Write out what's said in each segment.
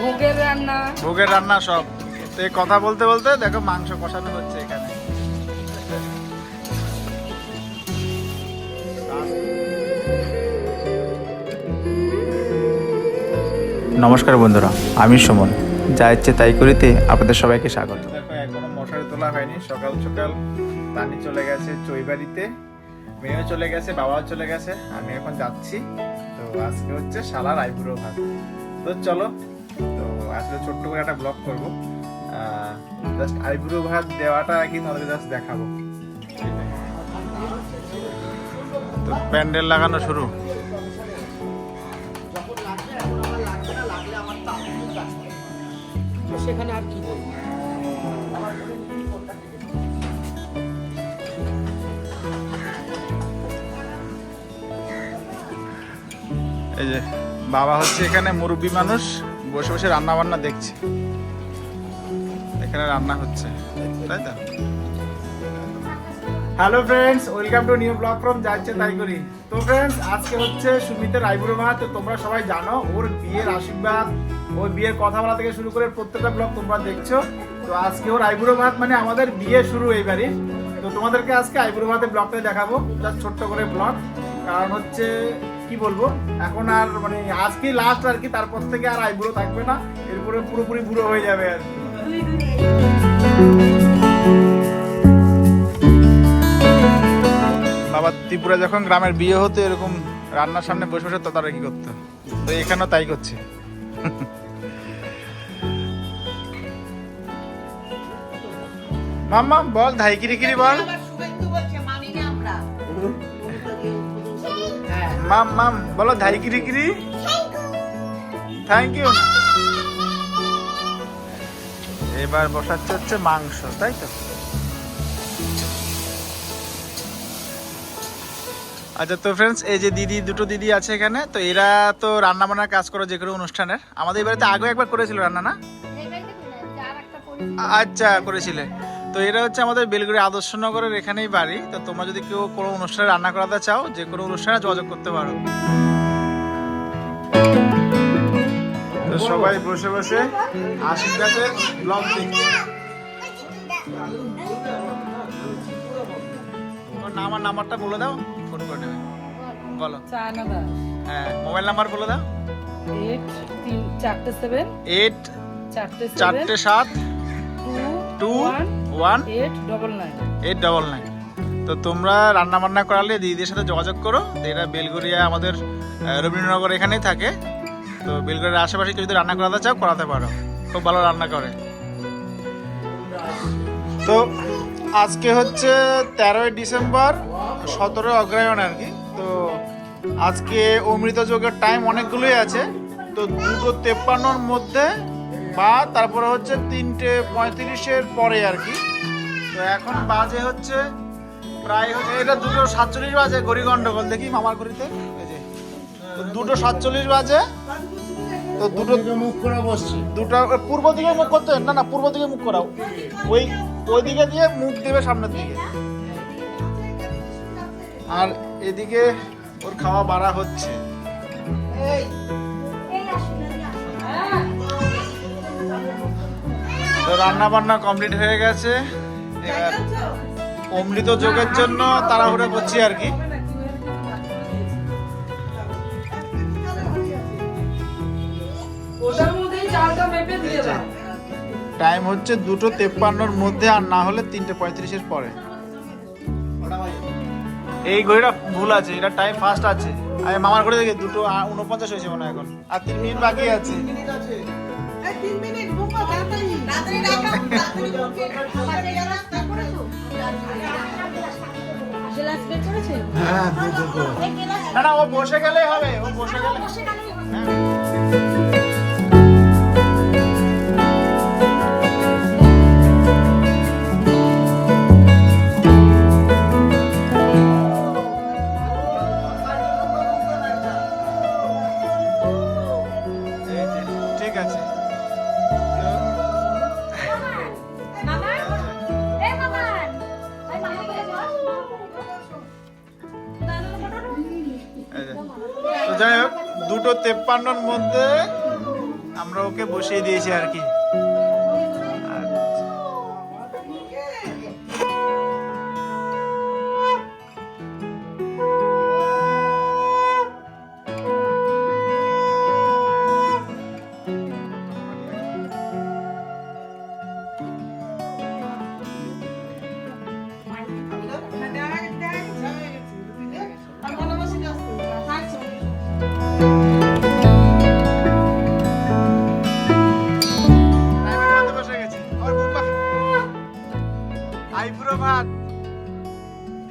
ভোগের রান্না। ভোগের রান্না সব। তো কথা বলতে বলতে দেখো মাংস কষানো হচ্ছে এখানে। নমস্কার বন্ধুরা আমি সুমন। যা ইচ্ছে তাই করিতে আপনাদের সবাইকে স্বাগত। দেখো এখনও মশারি তোলা হয়নি সকাল সকাল পানি চলে গেছে চৈবাড়িতে মেয়েও চলে গেছে বাবাও চলে গেছে আমি এখন যাচ্ছি। আজকে হচ্ছে শালার আইবুড়ো ভাত। তো চলো, তো আসলে ছোট্ট করে একটা ব্লগ করব। জাস্ট আইবুড়ো ভাত দেওয়াটা কি তোমাদের জাস্ট দেখাবো। তো প্যান্ডেল লাগানো শুরু। সেখানে আর কি এই যে, বাবা হচ্ছে এখানে মুরব্বী মানুষ, বসে বসে রান্না বান্না দেখছে। এখানে রান্না হচ্ছে, তাই তো? Hello friends welcome to new blog from যাচ্ছে তাই করি তো ফ্রেন্ডস আজকে হচ্ছে সুমিতের আইবুড়ো ভাত তো তোমরা সবাই জানো, ওর বিয়ের আশীর্বাদ, ওর বিয়ের কথা বলা থেকে শুরু করে প্রত্যেকটা ব্লগ তোমরা দেখছ। তো আজকে ওর আইবুড়ো ভাত মানে আমাদের বিয়ে শুরু এইবারই তো তোমাদেরকে আজকে আইবুড়ো ভাতের ব্লগটা দেখাবো জাস্ট ছোট্ট করে ব্লগ কারণ হচ্ছে কি বলব? এখন আর মানে আজকে লাস্ট আর কি, তারপর থেকে আর আইবুড়ো থাকবে না, এরপরে পুরোপুরি বুড়ো হয়ে যাবে আর কি। বাবা, ত্রিপুরা যখন গ্রামের বিয়ে হতো, এরকম রান্নার সামনে বসে বসে তদারকি করতো? তো এখানেও তাই করছে। মাম্মা, বল, ধাইকিরি কিরি বল। মাম মাম বলো ধাইকিরি কিরি থ্যাংক ইউ এবার বসাচ্ছে হচ্ছে মাংস তাই তো? আচ্ছা তো ফ্রেন্ডস এই যে দিদি দুটো দিদি আছে এখানে তো এরা তো রান্না বান্নার কাজ করে যে কোনো অনুষ্ঠানের। আমাদের এবারে তো আগে একবার করেছিল রান্না না? আচ্ছা করেছিলে। তো এটা হচ্ছে আমাদের বেলগুড়ি আদর্শনগরের এখানেই বাড়ি। তো তোমরা যদি কেউ কোনো অনুষ্ঠানে রান্না করাতে চাও যে কোনো অনুষ্ঠানে যোগাযোগ করতে পারো। তো সবাই বসে বসে আশীর্বাদের ব্লগ দেখছে তোমার নাম্বারটা বলে দাও ফোন করে নেবে। বলো। হ্যাঁ মোবাইল নাম্বার বলে দাও। এইট তিন চারটে সেভেন। এইট চারটে চারটে সাত two one eight double nine eight double nine তো তোমরা রান্না বান্না করালে দিদিদের সাথে যোগাযোগ করো। এরা বেলগড়িয়া আমাদের রবীন্দ্রনগর এখানেই থাকে। তো বেলগড়িয়ার আশেপাশে কেউ যদি রান্না করাতে চাও করাতে পারো। খুব ভালো রান্না করে। তো আজকে হচ্ছে তেরোই ডিসেম্বর সতেরোই অগ্রায়ণ আর কি। তো আজকে অমৃত যোগের টাইম অনেকগুলোই আছে। তো দুটো তেপ্পান্নর মধ্যে বা তারপরে হচ্ছে তিনটে পঁয়ত্রিশের পরে আর কি। তো এখন বাজে হচ্ছে প্রায় হচ্ছে এটা দুটো সাতচল্লিশ বাজে ঘড়ি গন্ডগোল। দেখি মামার এই যে তো দুটো সাতচল্লিশ বাজে। তো দুটো মুখ করে বসছি। দুটো পূর্ব দিকে মুখ করতে না না পূর্ব দিকে মুখ করাও। ওই ওই দিকে দিয়ে মুখ দেবে সামনের দিকে। আর এদিকে ওর খাওয়া বাড়া হচ্ছে। তো রান্না বান্না কমপ্লিট হয়ে গেছে। অমৃত যোগের জন্য তাড়াহুড়ো করছি আর কি। ওটার মধ্যেই চালটা মেপে দিয়ে দাও। টাইম হচ্ছে দুটো তেপ্পান্নর মধ্যে আর না হলে তিনটে পঁয়ত্রিশের পরে। এই ঘড়িটা ভুল আছে এটা টাইম ফাস্ট আছে। আমি মামার ঘড়ি দেখে দুটো উনপঞ্চাশ হয়েছে মনে হয় এখন। আর তিন মিনিট বাকি আছে। হ্যাঁ দুটো করে। না না ও বসে গেলেই হবে ও বসে গেলে হ্যাঁ। তেপ্পান্নর মধ্যে আমরা ওকে বসিয়ে দিয়েছি আর কি।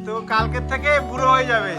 তো কালকের থেকে বুড়ো হয়ে যাবে।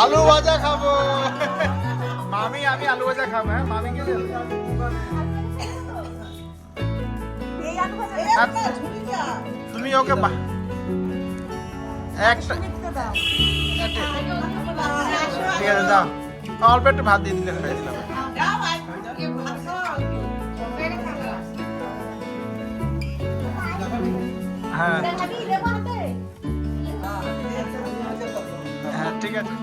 আলু ভাজা খাব। মামি আমি আলু ভাজা খাব হ্যাঁ? মামি কে তুমি ওকে একটা ঠিক আছে দাও। অল্প একটু ভাত দিয়ে দিলে হয়ে দিলাম হ্যাঁ। হ্যাঁ ঠিক আছে।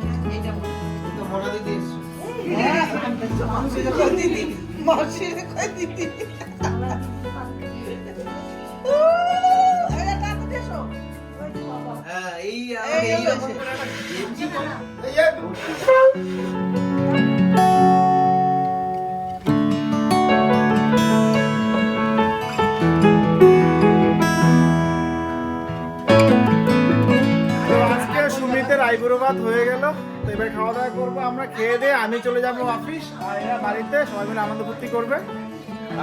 তো আজকে সুমিতের আইবুড়ো ভাত হয়ে গেল। তো এবার খাওয়া দাওয়া করব আমরা, খেয়ে দিয়ে আমি চলে যাব অফিস আর এরা বাড়িতে, সবাই মিলে আনন্দ ফুর্তি করবে।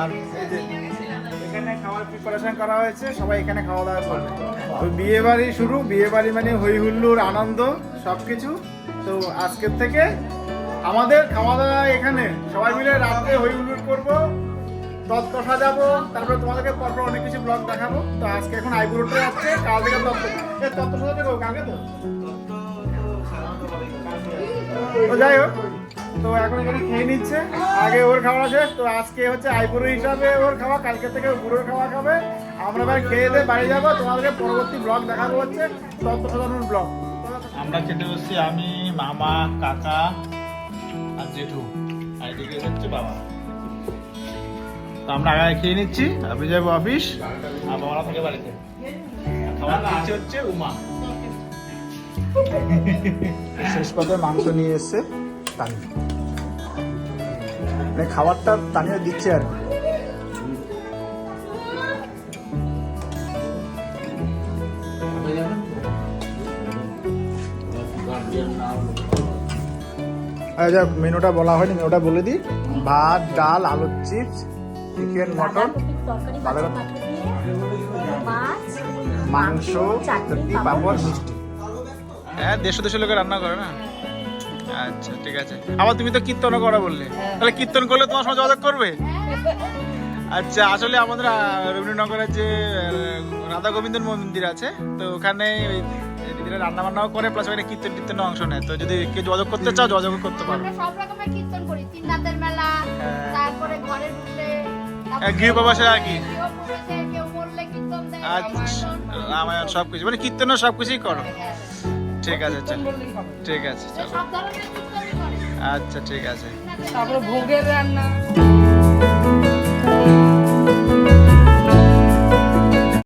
আর এই যে এখানে খাওয়ার প্রিপারেশন করা হয়েছে, সবাই এখানে খাওয়া দাওয়া করবে। তো বিয়ে বাড়ি শুরু, বিয়ে বাড়ি মানে হই হুল্লুর আনন্দ সব কিছু তো আজকের থেকে আমাদের খাওয়া দাওয়া এখানে। সবাই মিলে রাত্রে হই হুল্লোড় করব, তত্ত্ব সাজাবো, তারপরে তোমাদেরকে পরপর অনেক কিছু ব্লগ দেখাবো। তো আজকে এখন আইবুড়োটা যাচ্ছে কাল থেকে তত্ত্ব তত্ত্ব সাজাতে কাকে তো? তো যাই হোক, তো এখন এখানে খেয়ে নিচ্ছে। আগে ওর খাওয়া শেষ, তো আজকে হচ্ছে আইবুড়ো হিসাবে ওর খাওয়া, কালকে থেকে বুড়োর খাওয়া খাবে। আমরা এবার খেয়ে দিয়ে বাড়ি যাব, তোমাদেরকে পরবর্তী ব্লগ দেখাবো হচ্ছে তত্ত্ব সাজানোর ব্লগ আমরা খেতে বসছি, আমি, মামা, কাকা আর জেঠু। আর এদিকে হচ্ছে বাবা। তো আমরা আগে খেয়ে নিচ্ছি, আমি যাব অফিস আর বাবারা থাকে বাড়িতে। খাবার হচ্ছে উমা। শেষ পথে মাংস নিয়ে এসছে তানি মানে খাবারটা তানিয়া দিচ্ছে আর কি। আচ্ছা মেনুটা বলা হয়নি মেনুটা বলে দিই। ভাত ডাল আলুর চিপস চিকেন মটন বাঁধাকপি। মাছ মাংস চাটনি পাঁপড়। মিষ্টি হ্যাঁ দেড়শো দেড়শো লোকের রান্না করে না? আচ্ছা ঠিক আছে। আবার তুমি তো কীর্তনও করা বললে। তাহলে কীর্তন করলে তোমার সঙ্গে যোগাযোগ করবে? আচ্ছা আসলে আমাদের রবীন্দ্রনগরের যে রাধা গোবিন্দন মন্দির আছে তো ওখানে দিদিরা রান্না বান্নাও করে প্লাস ওখানে কীর্তন কীর্তনে অংশ নেয়। তো যদি কেউ যোগাযোগ করতে চাও যোগাযোগ করতে পারো। সব রকমের কীর্তন করি। তিন রাতের মেলা হ্যাঁ। তারপরে ঘরে ঢুকলে হ্যাঁ, আর কি। আচ্ছা। রামায়ণ, রামায়ণ সব কিছু মানে কীর্তনও সব কিছুই করো হ্যাঁ। ঠিক আছে ঠিক আছে আচ্ছা ঠিক আছে। তারপরে ভোগের রান্না